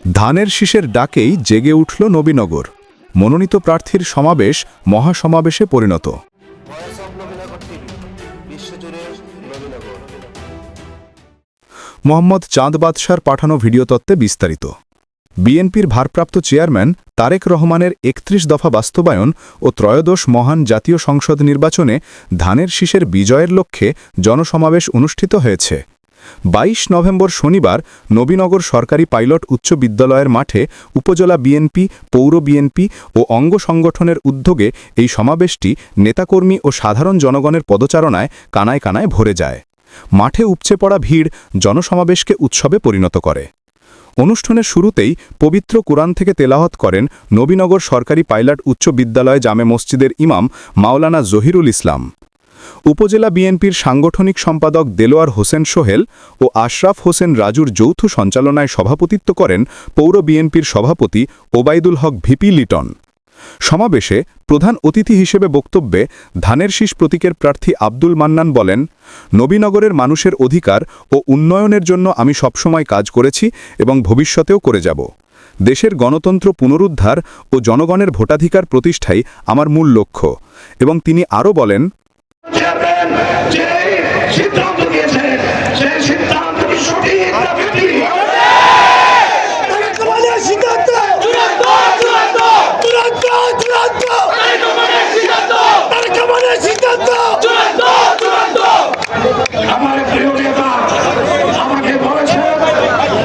ধানের শীষের ডাকেই জেগে উঠল নবীনগর। মনোনীত প্রার্থীর সমাবেশ মহাসমাবেশে পরিণত। মোহাম্মদ চাঁদ বাদশার পাঠানো ভিডিও তত্ত্বে বিস্তারিত। বিএনপির ভারপ্রাপ্ত চেয়ারম্যান তারেক রহমানের একত্রিশ দফা বাস্তবায়ন ও ত্রয়োদশ মহান জাতীয় সংসদ নির্বাচনে ধানের শীষের বিজয়ের লক্ষ্যে জনসমাবেশ অনুষ্ঠিত হয়েছে। ২২ নভেম্বর শনিবার নবীনগর সরকারি পাইলট উচ্চ বিদ্যালয়ের মাঠে উপজেলা বিএনপি, পৌর বিএনপি ও অঙ্গ সংগঠনের উদ্যোগে এই সমাবেশটি নেতাকর্মী ও সাধারণ জনগণের পদচারণায় কানায় কানায় ভরে যায়। মাঠে উপচে পড়া ভিড় জনসমাবেশকে উৎসবে পরিণত করে। অনুষ্ঠানের শুরুতেই পবিত্র কোরআন থেকে তেলাওয়াত করেন নবীনগর সরকারি পাইলট উচ্চ বিদ্যালয় জামে মসজিদের ইমাম মাওলানা জহিরুল ইসলাম। উপজেলা বিএনপির সাংগঠনিক সম্পাদক দেলোয়ার হোসেন সোহেল ও আশরাফ হোসেন রাজুর যৌথ সঞ্চালনায় সভাপতিত্ব করেন পৌর বিএনপির সভাপতি ওবায়দুল হক ভিপি লিটন। সমাবেশে প্রধান অতিথি হিসেবে বক্তব্যে ধানের শীষ প্রতীকের প্রার্থী আব্দুল মান্নান বলেন, নবীনগরের মানুষের অধিকার ও উন্নয়নের জন্য আমি সবসময় কাজ করেছি এবং ভবিষ্যতেও করে যাব। দেশের গণতন্ত্র পুনরুদ্ধার ও জনগণের ভোটাধিকার প্রতিষ্ঠাই আমার মূল লক্ষ্য। এবং তিনি আরও বলেন যে সিদ্ধান্ত দিয়েছেন সেই সিদ্ধান্ত কি সঠিক না বেঠিক? আমাদের সিদ্ধান্ত চূড়ান্ত চূড়ান্ত চূড়ান্ত চূড়ান্ত তারেক রহমানের সিদ্ধান্ত চূড়ান্ত চূড়ান্ত আমার প্রিয় নেতা আমাকে বলেছেন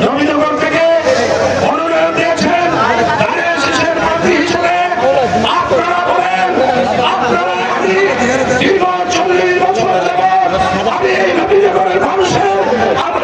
রবীন্দ্রগর থেকে মনোনয়ন দিয়েছেন ধানের শীষের প্রার্থী হিসেবে আপনারা বলেন আপনারা আমি দীর্ঘ চল্লিশ বছর যাবৎ আমি এই রবীন্দ্রগরের মানুষের আমার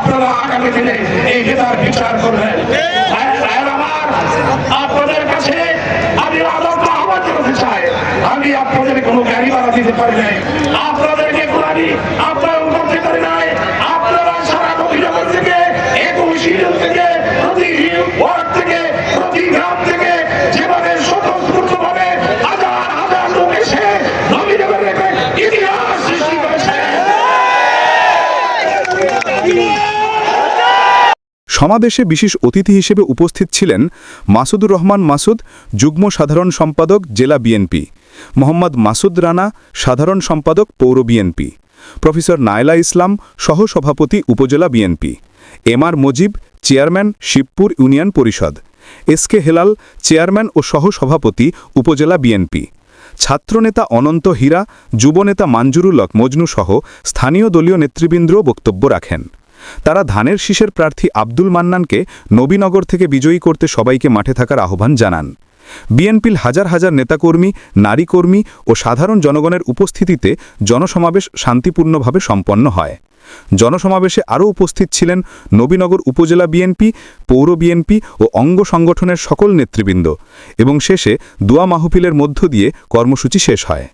আগামী দিনে এই নেতার বিচার করবেন। আমার, আপনাদের কাছে আমি আদর্শ আহ্বান জানাতে চাই। আমি আপনাদের কোনো গাড়ি ভাড়া দিতে পারি নাই। সমাবেশে বিশেষ অতিথি হিসেবে উপস্থিত ছিলেন মাসুদুর রহমান মাসুদ, যুগ্ম সাধারণ সম্পাদক, জেলা বিএনপি, মোহাম্মদ মাসুদ রানা, সাধারণ সম্পাদক, পৌর বিএনপি, প্রফেসর নায়লা ইসলাম, সহসভাপতি, উপজেলা BNP, M R Mojib, chairman, Shibpur union পরিষদ, এস কে হেলাল, চেয়ারম্যান ও সহসভাপতি, উপজেলা বিএনপি, ছাত্রনেতা অনন্ত হীরা, যুবনেতা মাঞ্জুরুল মজনু সহ স্থানীয় দলীয় নেতৃবৃন্দও বক্তব্য রাখেন। তারা ধানের শীষের প্রার্থী আব্দুল মান্নানকে নবীনগর থেকে বিজয়ী করতে সবাইকে মাঠে থাকার আহ্বান জানান। বিএনপির হাজার হাজার নেতাকর্মী নারী কর্মী ও সাধারণ জনগণের উপস্থিতিতে জনসমাবেশ শান্তিপূর্ণভাবে সম্পন্ন হয়। জনসমাবেশে আরও উপস্থিত ছিলেন নবীনগর উপজেলা বিএনপি, পৌর বিএনপি ও অঙ্গ সংগঠনের সকল নেতৃবৃন্দ এবং শেষে দোয়া মাহফিলের মধ্য দিয়ে কর্মসূচি শেষ হয়।